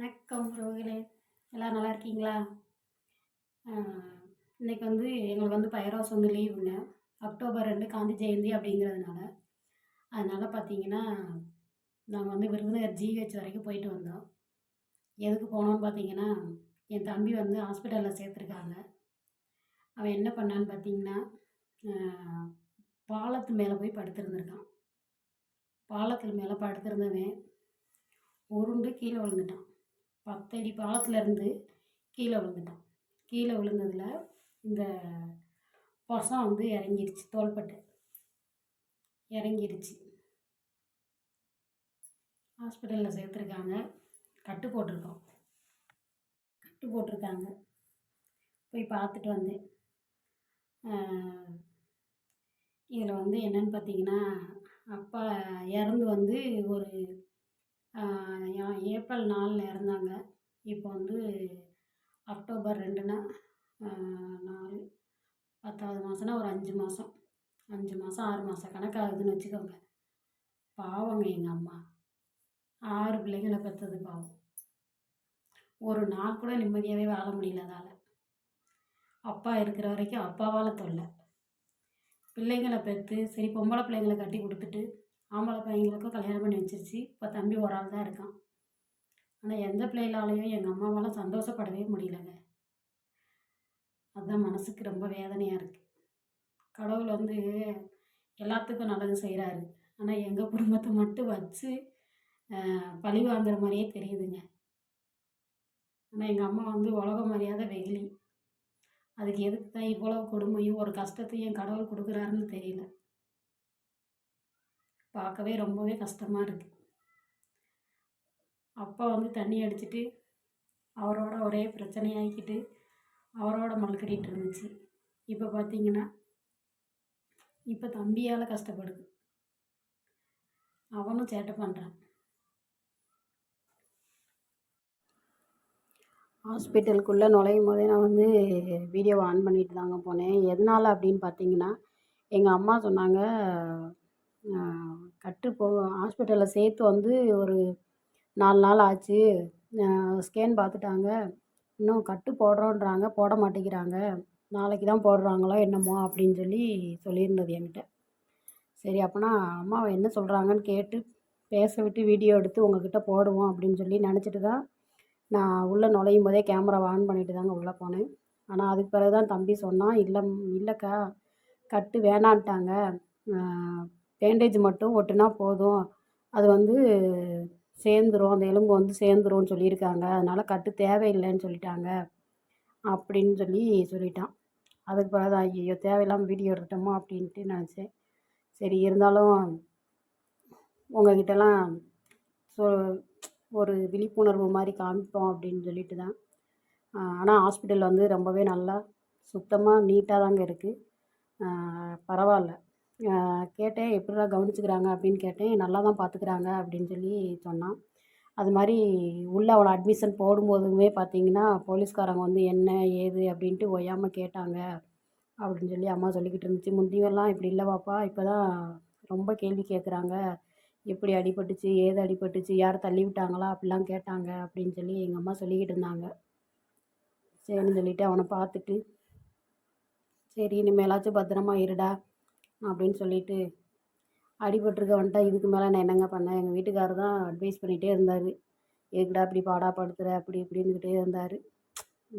வணக்கம் உறவுகளே எல்லோரும் நல்லா இருக்கீங்களா? இன்றைக்கி வந்து எங்களுக்கு வந்து பயிரோஸ் வந்து லீவுங்க அக்டோபர் ரெண்டு காந்தி ஜெயந்தி அப்படிங்கிறதுனால. அதனால் பார்த்தீங்கன்னா நாங்கள் வந்து விருதுநகர் ஜிஹெச் வரைக்கும் போயிட்டு வந்தோம். எதுக்கு போனோம்னு பார்த்தீங்கன்னா என் தம்பி வந்து ஹாஸ்பிட்டலில் சேர்த்துருக்காங்க. அவன் என்ன பண்ணான்னு பார்த்தீங்கன்னா பாலத்து மேலே போய் படுத்திருந்துருக்கான். பாலத்தில் மேலே படுத்திருந்தவன் உருண்டு கீழே விழுந்துட்டான். பத்தடி பாலத்துலேருந்து கீழே விழுந்துட்டான். கீழே விழுந்ததில் இந்த பசம் வந்து இறங்கிருச்சு தோள்பட்டு. இறங்கிருச்சு ஹாஸ்பிட்டலில் சேர்த்துருக்காங்க. கட்டு போட்டிருக்கோம். கட்டு போட்டிருக்காங்க. போய் பார்த்துட்டு வந்தேன். இதில் வந்து என்னென்னு பார்த்தீங்கன்னா அப்பா இறந்து வந்து ஒரு ஏப்ரல் நாலில் இறந்தாங்க. இப்போ வந்து அக்டோபர் ரெண்டுனா நாலு பத்தாவது மாதம்னா ஒரு அஞ்சு மாதம் அஞ்சு மாதம் ஆறு மாதம் கணக்காகுதுன்னு வச்சுக்கோங்க. பாவங்க எங்கள் அம்மா. ஆறு பிள்ளைங்களை பெற்றது பாவம். ஒரு நாள் கூட நிம்மதியாகவே வாழ முடியல அதால். அப்பா இருக்கிற வரைக்கும் அப்பாவால் தொல்லை. பிள்ளைங்களை பெற்று சரி பொம்பளை பிள்ளைங்களை கட்டி கொடுத்துட்டு ஆம்பளை பையங்களுக்கும் கல்யாணம் பண்ணி வச்சிருச்சு. இப்போ தம்பி ஒரு ஆள் தான் இருக்கான். ஆனால் எந்த பிள்ளைகளாலையும் எங்கள் அம்மாவால் சந்தோஷப்படவே முடியலங்க. அதுதான் மனசுக்கு ரொம்ப வேதனையாக இருக்குது கடவுள் வந்து எல்லாத்துக்கும் நல்லது செய்கிறாரு ஆனால் எங்கள் குடும்பத்தை மட்டும் வச்சு பழி வாங்குற மாதிரியே தெரியுதுங்க. ஆனால் எங்கள் அம்மா வந்து உலக மரியாதை வெயிலி அதுக்கு எதுக்கு தான் இவ்வளோ கொடுமையும் ஒரு கஷ்டத்தையும் கடவுள் கொடுக்குறாருன்னு தெரியல. பார்க்கவே ரொம்பவே கஷ்டமாக இருக்குது அப்பா வந்து தண்ணி அடிச்சுட்டு அவரோட ஒரே பிரச்சனையாக்கிட்டு அவரோட மல்கடிட்டு இருந்துச்சு. இப்போ பார்த்தீங்கன்னா இப்போ தம்பியால் கஷ்டப்படுது. அவனும் சேட்டை பண்ணுறான் ஹாஸ்பிட்டலுக்குள்ளே நுழையும் போதே நான் வந்து வீடியோவை ஆன் பண்ணிட்டு தாங்க போனேன். எதனால் அப்படின்னு பார்த்தீங்கன்னா எங்கள் அம்மா சொன்னாங்க கட்டு போ ஹாஸ்பிட்டலில் சேர்த்து வந்து ஒரு நாலு நாள் ஆச்சு. ஸ்கேன் பார்த்துட்டாங்க இன்னும் கட்டு போடுறோன்றாங்க. போட மாட்டேங்கிறாங்க. நாளைக்கு தான் போடுறாங்களோ என்னமோ அப்படின்னு சொல்லி சொல்லியிருந்தது என்கிட்ட. சரி அப்போனா அம்மாவை என்ன சொல்கிறாங்கன்னு கேட்டு பேச விட்டு வீடியோ எடுத்து உங்கள்கிட்ட போடுவோம் அப்படின்னு சொல்லி நினச்சிட்டு தான் நான் உள்ளே நுழையும் போதே கேமராவை ஆன் பண்ணிட்டு தாங்க உள்ளே போனேன். ஆனால் அதுக்கு பிறகு தான் தம்பி சொன்னான் இல்லை இல்லைக்கா கட்டு வேணான்ட்டாங்க. பேண்டேஜ் மட்டும் ஒட்டுனா போதும். அது வந்து சேர்ந்துரும் அந்த எலும்பு வந்து சேர்ந்துரும்னு சொல்லியிருக்காங்க. அதனால் கட்டு தேவையில்லைன்னு சொல்லிட்டாங்க. அப்படின்னு சொல்லி சொல்லிட்டான். அதுக்கு பிறகு தான் ஐயோ தேவையில்லாமல் வீடியோ எடுத்துட்டோமோ அப்படின்ட்டு நினச்சேன். சரி இருந்தாலும் உங்ககிட்டலாம் சொ ஒரு விழிப்புணர்வு மாதிரி காமிப்போம் அப்படின்னு சொல்லிட்டு தான். ஆனால் ஹாஸ்பிட்டல் வந்து ரொம்பவே நல்லா சுத்தமாக நீட்டாக தாங்க இருக்குது பரவாயில்ல. கேட்டேன் எப்படிடா கவனிச்சுக்கிறாங்க? அப்படின்னு கேட்டேன். நல்லா தான் பார்த்துக்குறாங்க அப்படின்னு சொல்லி சொன்னான். அது மாதிரி உள்ளே அவனை அட்மிஷன் போடும்போதுமே பார்த்தீங்கன்னா போலீஸ்காரங்க வந்து என்ன ஏது? அப்படின்ட்டு ஓயாமல் கேட்டாங்க. அப்படின்னு சொல்லி அம்மா சொல்லிக்கிட்டு இருந்துச்சு. முந்தியெல்லாம் இப்படி இல்லை பாப்பா இப்போ தான் ரொம்ப கேள்வி கேட்குறாங்க எப்படி அடிபட்டுச்சு ஏது அடிபட்டுச்சு யார் தள்ளி விட்டாங்களா? அப்படிலாம் கேட்டாங்க. அப்படின்னு சொல்லி எங்கள் அம்மா சொல்லிக்கிட்டு இருந்தாங்க. சரின்னு சொல்லிவிட்டு அவனை பார்த்துட்டு சரி இனிமேலாச்சும் பத்திரமா இருடா. அப்படின்னு சொல்லிட்டு அடிபட்டிருக்க வந்துட்டா இதுக்கு மேலே நான் என்னங்க பண்ணேன்? எங்கள் வீட்டுக்காரர் தான் அட்வைஸ் பண்ணிகிட்டே இருந்தார். எதுக்குடா இப்படி பாடாப்படுத்துகிற அப்படி இப்படின்னுக்கிட்டே இருந்தார்.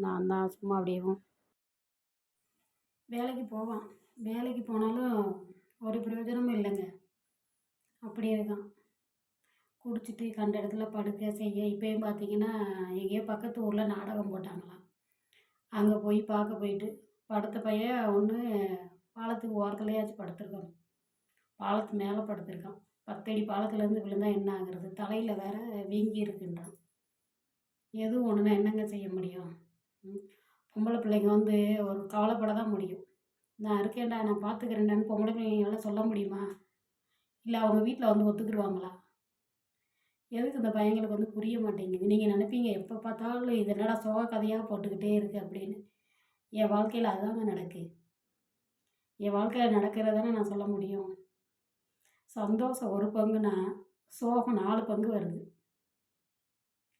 நான் தான் சும்மா அப்படியேவும் வேலைக்கு போவான். வேலைக்கு போனாலும் ஒரு பிரயோஜனமும் இல்லைங்க. அப்படியே இருக்கான். குடிச்சிட்டு கண்ட இடத்துல படுக்க செய்ய இப்போயும் பார்த்தீங்கன்னா எங்கேயோ பக்கத்து ஊரில் நாடகம் போட்டாங்களாம். அங்கே போய் பார்க்க போயிட்டு படுத்த பையன் ஒன்று பாலத்துக்கு ஓரத்துலையாச்சும் படுத்திருக்கணும். பாலத்து மேலே படுத்திருக்கான். பத்தடி பாலத்துலேருந்து விழுந்தா என்ன ஆகுறது? தலையில் வேற வீங்கி இருக்குன்றான். எதுவும் ஒன்றுனா என்னங்க செய்ய முடியும்? பொம்பளை பிள்ளைங்க வந்து ஒரு கவலைப்பட தான் முடியும். நான் இருக்கேன்டா நான் பார்த்துக்கிறேன்டான்னு பொம்பளை பிள்ளைங்களாம் சொல்ல முடியுமா? இல்லை அவங்க வீட்டில் வந்து ஒத்துக்கிடுவாங்களா எதுக்கு இந்த பையங்களுக்கு வந்து புரிய மாட்டேங்குது? நீங்கள் நினைப்பீங்க எப்போ பார்த்தாலும் இது என்னடா சோக கதையாக போட்டுக்கிட்டே இருக்குது அப்படின்னு. என் வாழ்க்கையில் அதுதாங்க நடக்குது என் வாழ்க்கையில் நடக்கிறதானே நான் சொல்ல முடியும்? சந்தோஷம் ஒரு பங்குனா சோகம் நாலு பங்கு வருது.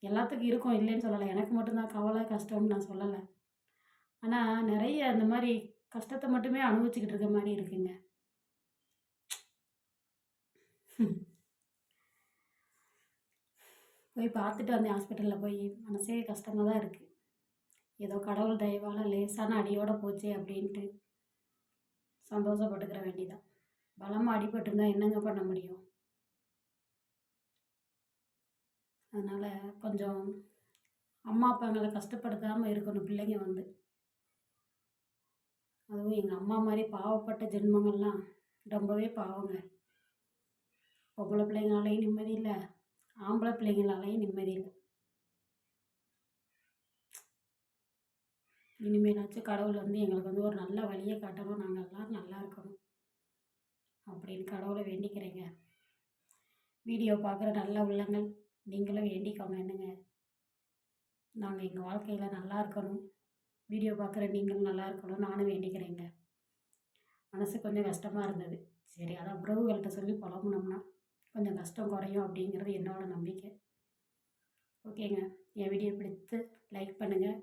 எல்லாத்துக்கும் இருக்கும் இல்லைன்னு சொல்லலை. எனக்கு மட்டும்தான் கவலை கஷ்டம்னு நான் சொல்லலை. ஆனால் நிறைய அந்த மாதிரி கஷ்டத்தை மட்டுமே அனுபவிச்சுக்கிட்டு இருக்க மாதிரி இருக்குங்க. போய் பார்த்துட்டு வந்தேன் ஹாஸ்பிட்டலில் போய். மனசே கஷ்டமாக தான் இருக்குது ஏதோ கடவுள் தயவால் லேசான அடியோடு போச்சே அப்படின்ட்டு. சந்தோஷப்பட்டுக்கிற வேண்டிதான் பலமாக அடிபட்டிருந்தா என்னங்க பண்ண முடியும்? அதனால் கொஞ்சம் அம்மா அப்பாங்களை கஷ்டப்படுத்தாமல் இருக்கணும் பிள்ளைங்க வந்து. அதுவும் எங்கள் அம்மா மாதிரி பாவப்பட்ட ஜென்மங்கள்லாம் ரொம்பவே பாவங்க. பொம்பளை பிள்ளைங்களாலையும் நிம்மதி இல்லை ஆம்பளை பிள்ளைங்களாலையும் நிம்மதி இல்லை. இனிமேலாச்சும் கடவுள் வந்து எங்களுக்கு வந்து ஒரு நல்ல வழியை காட்டணும். நாங்கள் எல்லோரும் நல்லா இருக்கணும். அப்படின்னு கடவுளை வேண்டிக்கிறேங்க. வீடியோ பார்க்குற நல்ல உள்ளங்கள் நீங்களும் வேண்டிக்கோங்க என்னங்க. நாங்கள் எங்கள் வாழ்க்கையில் நல்லா இருக்கணும். வீடியோ பார்க்குற நீங்களும் நல்லா இருக்கணும். நானும் வேண்டிக்கிறேங்க. மனசு கொஞ்சம் கஷ்டமாக இருந்தது. சரி அதான் உறவுகள்கிட்ட சொல்லி புலம்புனோம்னா கொஞ்சம் கஷ்டம் குறையும் அப்படிங்கிறது என்னோடய நம்பிக்கை. ஓகேங்க. என் வீடியோ பிடித்து லைக் பண்ணுங்கள்